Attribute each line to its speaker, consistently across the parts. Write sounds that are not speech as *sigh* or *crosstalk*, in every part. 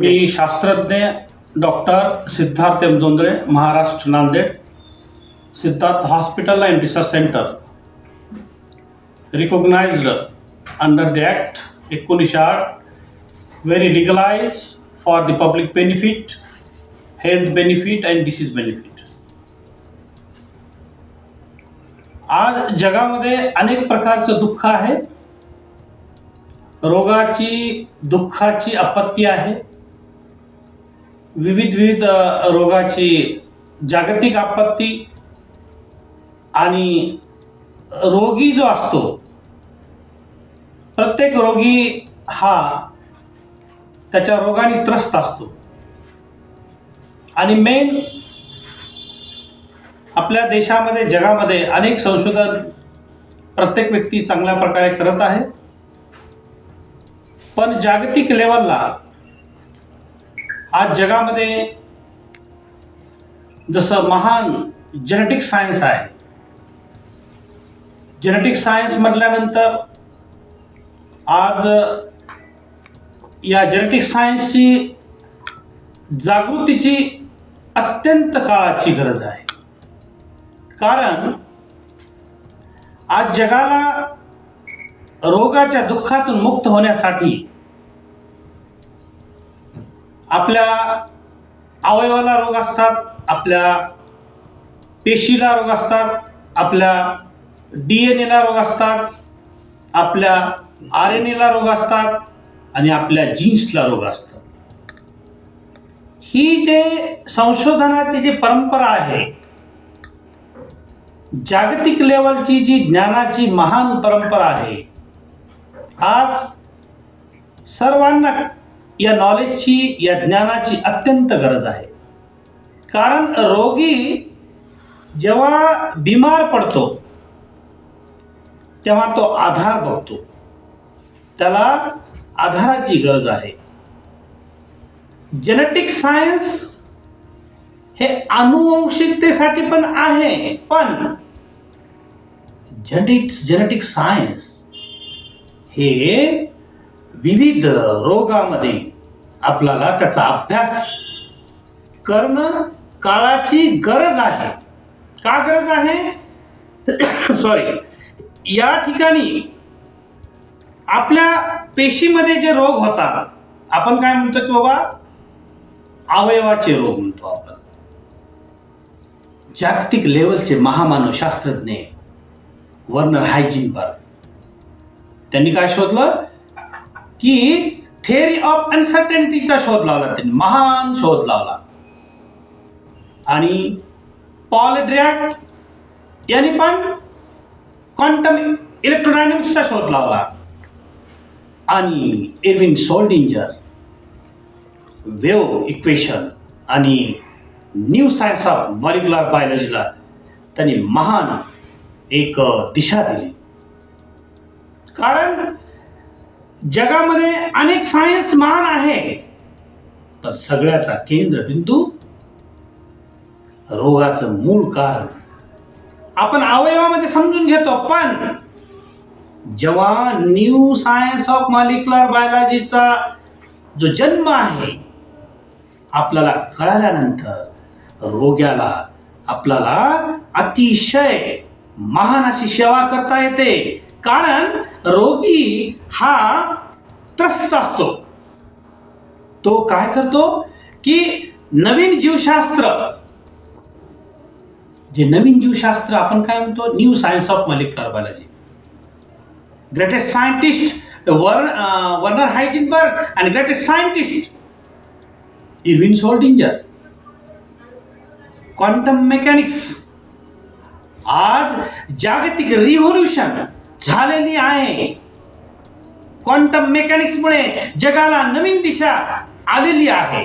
Speaker 1: मी शास्त्रज्ञ doctor Siddharth M Jondhale Maharashtra Nanded Siddharth hospital and research centre recognised under the act एकोणीसशे आठ very legalise for the public benefit health benefit and disease benefit आज जगामध्ये अनेक प्रकारचं दुःख आहे. रोगाची, दुःखाची आपत्ती आहे. विविध विविध रोगाची जागतिक आपत्ती आणि रोगी जो असतो प्रत्येक रोगी हा त्याच्या रोगाने त्रस्त असतो. आणि मेन आपल्या देशामध्ये जगामध्ये अनेक संशोधन प्रत्येक व्यक्ती चांगल्या प्रकारे करत आहे. पण जागतिक लेवलला आज जगामध्ये जसं महान जेनेटिक सायन्स आहे. जेनेटिक सायन्स म्हटल्यानंतर आज या जेनेटिक सायन्सची जागृतीची अत्यंत काळाची गरज आहे. कारण आज जगाला रोगाच्या दुःखातून मुक्त होण्यासाठी आपल्या अवयवाला रोग असतात आपल्या पेशीला रोग असतात आपल्या डी एन एला रोग असतात आपल्या आर एन एला रोग असतात आणि आपल्या जीन्सला रोग असतात. ही जे संशोधनाची जी परंपरा आहे जागतिक लेवलची जी ज्ञानाची महान परंपरा आहे आज सर्वांना या नॉलेजची या ज्ञानाची अत्यंत गरज आहे. कारण रोगी जेव्हा बिमार पडतो तेव्हा तो आधार बघतो. त्याला आधाराची गरज आहे. जेनेटिक सायन्स हे अनुवंशिकतेसाठी पण आहे पण जेनेटिक जेनेटिक सायन्स हे विविध रोगामध्ये आपल्याला त्याचा अभ्यास करणं काळाची गरज आहे. का गरज आहे? *coughs* सॉरी या ठिकाणी आपल्या पेशीमध्ये जे रोग होतात आपण काय म्हणतो की बाबा अवयवाचे रोग म्हणतो आपण. जागतिक लेवलचे महामानव शास्त्रज्ञ वर्नर हायजिनबर्ग त्यांनी काय शोधलं? की थेअरी ऑफ अनसर्टनिटीचा शोध लावला. त्यांनी महान शोध लावला. आणि पॉल ड्रॅक यांनी पण क्वांटम इलेक्ट्रॉनिक्सचा शोध लावला. आणि एरविन सोल्डिंजर वेव इक्वेशन आणि न्यू सायन्स ऑफ मॉलिक्युलर बायोलॉजीला त्यांनी महान एक दिशा दिली. कारण जगामध्ये अनेक सायन्स महान आहे पण सगळ्याचा केंद्रबिंदू रोगाचं मूळ कारण. आपण अवयवामध्ये समजून घेतो पण जेव्हा न्यू सायन्स ऑफ मॉलिक्युलर बायोलॉजीचा जो जन्म आहे आपल्याला कळाल्यानंतर रोग्याला आपल्याला अतिशय महान अशी सेवा करता येते. कारण रोगी हा त्रस्त असतो. तो काय करतो की नवीन जीवशास्त्र जे नवीन जीवशास्त्र आपण काय म्हणतो? New science of molecular biology greatest scientist वर वर्नर हायजिनबर्ग आणि greatest scientist Erwin Schrodinger quantum mechanics आज जागतिक रिव्होल्युशन झालेली आहे. क्वांटम मेकॅनिक्समुळे जगाला नवीन दिशा आलेली आहे.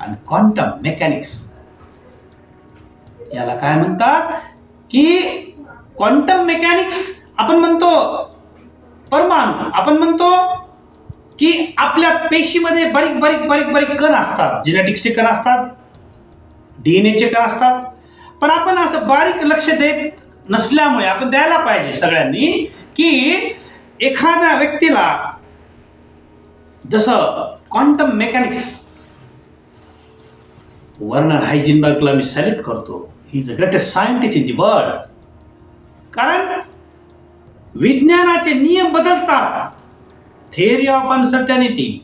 Speaker 1: आणि क्वांटम मेकॅनिक्स याला काय म्हणतात? की क्वांटम मेकॅनिक्स आपण म्हणतो परमाणू आपण म्हणतो की आपल्या पेशीमध्ये बारीक बारीक बारीक बारीक कण असतात. जेनेटिक्सचे कण असतात. डी एन एचे कण असतात. पण आपण असं बारीक लक्ष देत नसल्यामुळे आपण द्यायला पाहिजे सगळ्यांनी की एखाद्या व्यक्तीला जसं क्वांटम मेकॅनिक्स वर्नर हायजिनबर्गला मी सॅल्यूट करतो. He is the greatest scientist in the world कारण विज्ञानाचे नियम बदलतात. थेअरी ऑफ अनसर्टनिटी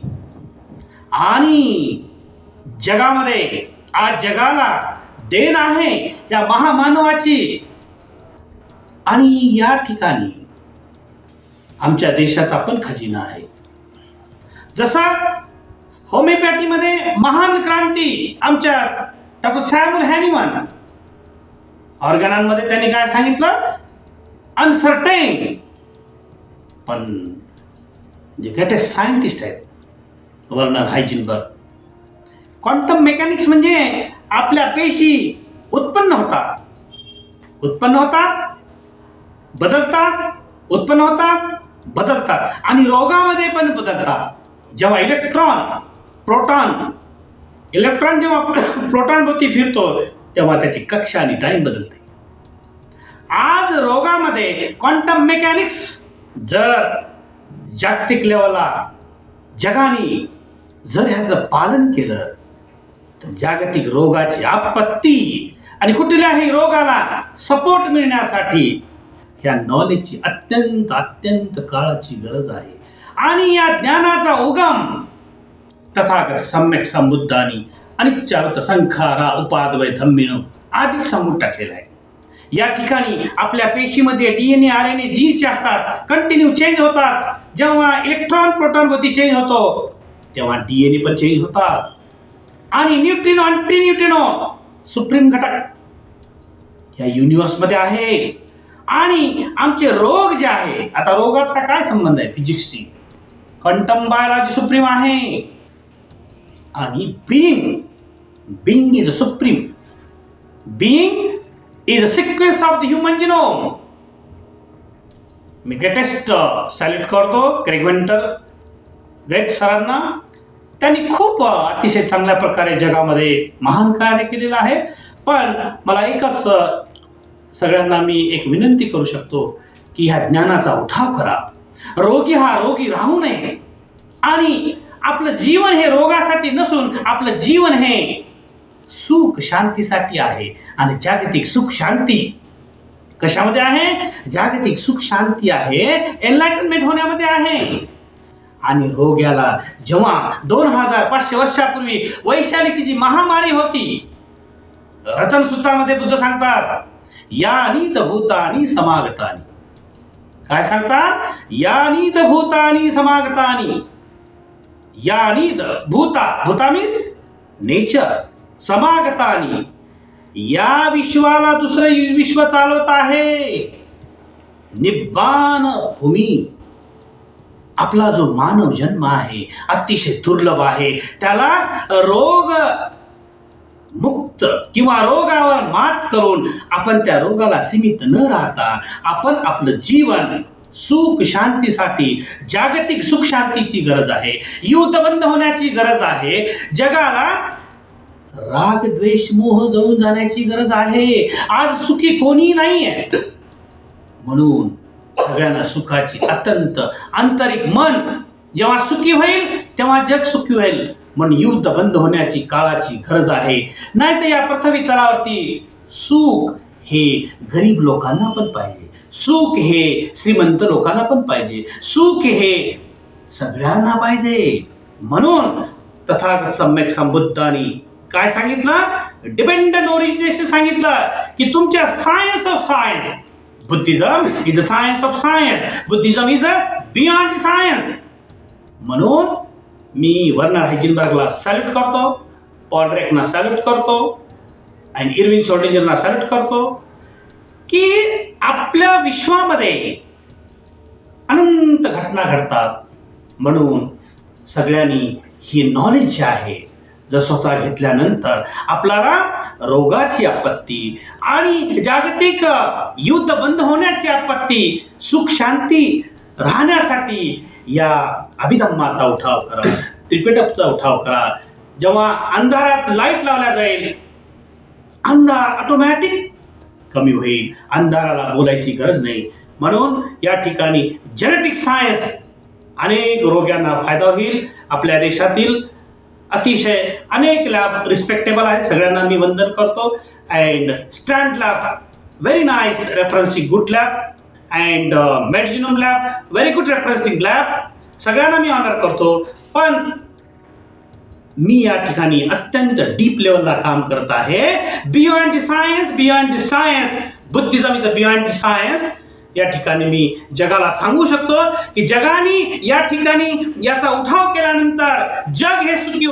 Speaker 1: आणि जगामध्ये आज जगाला देण आहे त्या महामानवाची आणि या ठिकाणी आमच्या देशाचा पण खजिना आहे. जसा होमिओपॅथीमध्ये महान क्रांती आमच्या डॉक्टर सॅमुल हॅनिमन ऑर्गनांमध्ये त्यांनी काय सांगितलं? अनसर्टेन पण जे ग्रेटेस्ट सायंटिस्ट आहेत वर्नर हायजिनबर्ग क्वांटम मेकॅनिक्स म्हणजे आपल्या पेशी उत्पन्न होतात. उत्पन्न होतात बदलतात उत्पन्न होतात बदलतात. आणि रोगामध्ये पण बदलतात. जेव्हा इलेक्ट्रॉन प्रोटॉन इलेक्ट्रॉन जेव्हा प्रोटॉन भोवती फिरतो तेव्हा त्याची कक्षा आणि टाईम बदलते. आज रोगामध्ये क्वांटम मेकॅनिक्स जर जागतिक लेवलला जगाने जर ह्याचं पालन केलं तर जागतिक रोगाची आपत्ती आणि कुठल्याही रोगाला सपोर्ट मिळण्यासाठी ह्या नॉलेजची अत्यंत अत्यंत काळाची गरज आहे. आणि या ज्ञानाचा उगम तथागत सम्यक संबुद्धानी अनिच्चावत संखारा उपादवय धम्मिनो आधी सांगून टाकलेला आहे. या ठिकाणी आपल्या पेशीमध्ये DNA R N A genes असतात कंटिन्यू चेंज होतात. जेव्हा इलेक्ट्रॉन प्रोटॉनवरती चेंज होतो तेव्हा डीएनए पण चेंज होतात. आणि न्यूट्रिनो अँटी न्यूट्रिनो सुप्रीम घटक या युनिवर्समध्ये आहे. आणि आमचे रोग जे आहे आता रोगाचा काय संबंध आहे? फिजिक्सशी क्वांटम बायोलॉजी सुप्रीम आहे. आणि being being is a supreme being is a sequence of the human genome me greatest salute uh, करतो क्रेगवेंटर ग्रेट सरांना. त्यांनी खूप uh, अतिशय चांगल्या प्रकारे जगामध्ये महान कार्य केलेलं आहे. पण मला एकच uh, सगळ्यांना मी एक विनंती करू शकतो की ह्या ज्ञानाचा उठाव करा. रोगी हा रोगी राहू नये. आणि आपलं जीवन हे रोगासाठी नसून आपलं जीवन हे सुख शांतीसाठी आहे. आणि जागतिक सुख शांती कशामध्ये आहे? जागतिक सुख शांती आहे एनलाइटनमेंट होण्यामध्ये आहे. आणि रोग्याला जेव्हा दोन हजार पाचशे वर्षापूर्वी वैशालीची जी महामारी होती रतन सूत्रामध्ये बुद्ध सांगतात यानीत भूतानी समागतानी. काय सांगतात यानीत भूतानी समागतानी. यानीत भूता भूता मीन्स नेचर समागतानी. या विश्वाला दुसरं विश्व चालवत आहे. निब्बान भूमी. आपला जो मानव जन्म आहे अतिशय दुर्लभ आहे. त्याला रोग मुक्त किंवा रोगावर मात करून आपण त्या रोगाला सीमित न राहता आपण आपलं जीवन सुख शांतीसाठी जागतिक सुख शांतीची गरज आहे युद्ध बंद होण्याची गरज आहे जगाला राग द्वेष मोह जळून जाण्याची गरज आहे. आज सुखी कोणी नाही आहे म्हणून सगळ्यांना सुखाची अत्यंत आंतरिक मन जेव्हा सुखी होईल तेव्हा जग सुखी होईल. म्हणून युद्ध बंद होण्याची काळाची गरज आहे. नाही तर या पृथ्वी तलावरती सुख हे गरीब लोकांना पण पाहिजे. सुख हे श्रीमंत लोकांना पण पाहिजे. सुख हे सगळ्यांना पाहिजे. म्हणून तथागत सम्यक संबुद्धाने काय सांगितलं? डिपेंडंट ओरिजिनेशन सांगितलं की तुमच्या science of science Buddhism is a science of science Buddhism is a beyond science म्हणून मी वर्नर हायजिनबर्गला सॅल्यूट करतो पॉल रेकना सॅल्यूट करतो आणि इरविन शॉर्टिंजरला सॅल्यूट करतो की आपल्या विश्वामध्ये अनंत घटना घडतात. म्हणून सगळ्यांनी ही नॉलेज जे आहे जर स्वतः घेतल्यानंतर आपल्याला रोगाची आपत्ती आणि जागतिक युद्ध बंद होण्याची आपत्ती सुख शांती राहण्यासाठी या अभिधम्माचा उठाव करा त्रिपिटकचा उठाव करा. जेव्हा अंधारात लाइट लावल्या जाईल अंधार ऑटोमॅटिक कमी होईल. अंधाराला बोलायची गरज नाही. म्हणून या ठिकाणी जेनेटिक सायन्स अनेक रोग्यांना फायदा होईल. आपल्या देशातील अतिशय अनेक लॅब रिस्पेक्टेबल आहेत. सगळ्यांना मी वंदन करतो. And stand lab very nice referencing good lab and medigenome lab very good referencing lab सगळ्यांना मी ऑनर करतो. पण मी या ठिकाणी अत्यंत डीप लेवलला काम करत आहे. Beyond the science beyond the science Buddhism is beyond the science या ठिकाणी मी जगाला सांगू शकतो की जगाने या ठिकाणी याचा उठाव केल्यानंतर जग हे सुखी